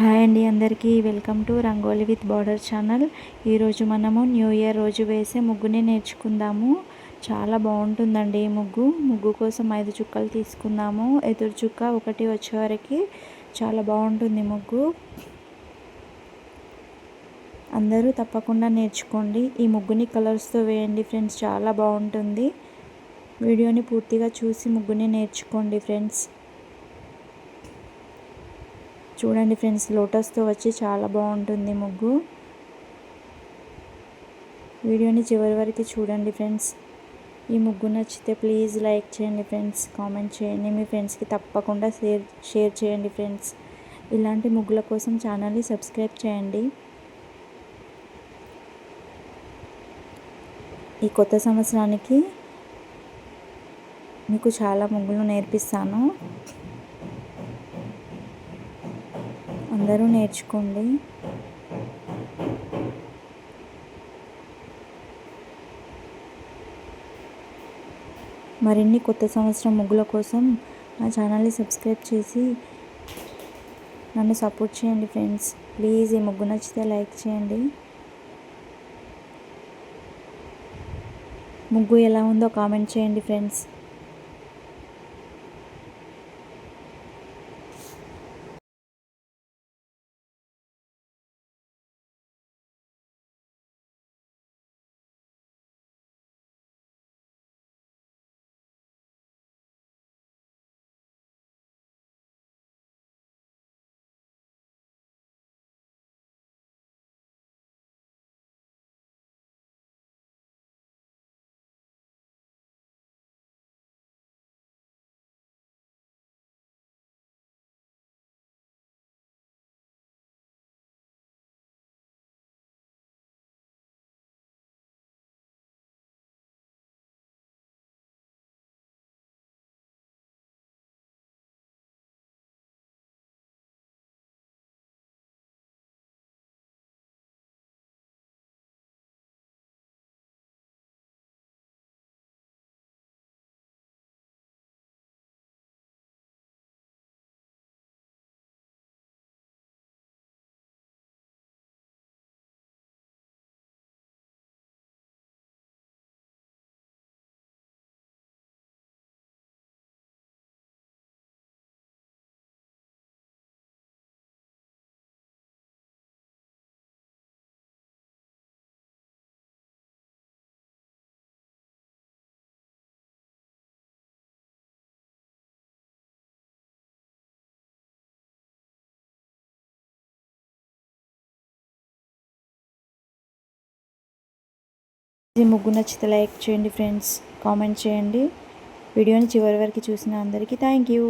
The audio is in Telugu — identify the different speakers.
Speaker 1: హాయ్ అండి అందరికీ. Welcome to rangoli with border channel. ఈరోజు మనము న్యూ ఇయర్ రోజు వేసే ముగ్గుని నేర్చుకుందాము. చాలా బాగుంటుందండి ఈ ముగ్గు. ముగ్గు కోసం ఐదు చుక్కలు తీసుకుందాము. ఎదురు చుక్క ఒకటి వచ్చేవరకు చాలా బాగుంటుంది ముగ్గు. అందరూ తప్పకుండా నేర్చుకోండి. ఈ ముగ్గుని కలర్స్తో వేయండి ఫ్రెండ్స్. చాలా బాగుంటుంది. వీడియోని పూర్తిగా చూసి ముగ్గుని నేర్చుకోండి ఫ్రెండ్స్. చూడండి ఫ్రెండ్స్ లోటస్తో వచ్చి చాలా బాగుంటుంది ముగ్గు. వీడియోని చివరి వరకు చూడండి ఫ్రెండ్స్. ఈ ముగ్గు నచ్చితే ప్లీజ్ లైక్ చేయండి ఫ్రెండ్స్ కామెంట్ చేయండి మీ ఫ్రెండ్స్కి తప్పకుండా షేర్ షేర్ చేయండి ఫ్రెండ్స్. ఇలాంటి ముగ్గుల కోసం ఛానల్ని సబ్స్క్రైబ్ చేయండి. ఈ కొత్త సంవత్సరానికి మీకు చాలా ముగ్గులు నేర్పిస్తాను. అందరూ నేర్చుకోండి. మరిన్ని కొత్త సంవత్సరం ముగ్గుల కోసం నా ఛానల్ని సబ్స్క్రైబ్ చేసి నన్ను సపోర్ట్ చేయండి ఫ్రెండ్స్. ప్లీజ్ ఈ ముగ్గు నచ్చితే లైక్ చేయండి. ముగ్గు ఎలా ఉందో కామెంట్ చేయండి ఫ్రెండ్స్. ఈ ముగ్గు నచ్చితే లైక్ చేయండి ఫ్రెండ్స్ కామెంట్ చేయండి. వీడియోని చివరి వరకు చూసిన అందరికీ థ్యాంక్ యూ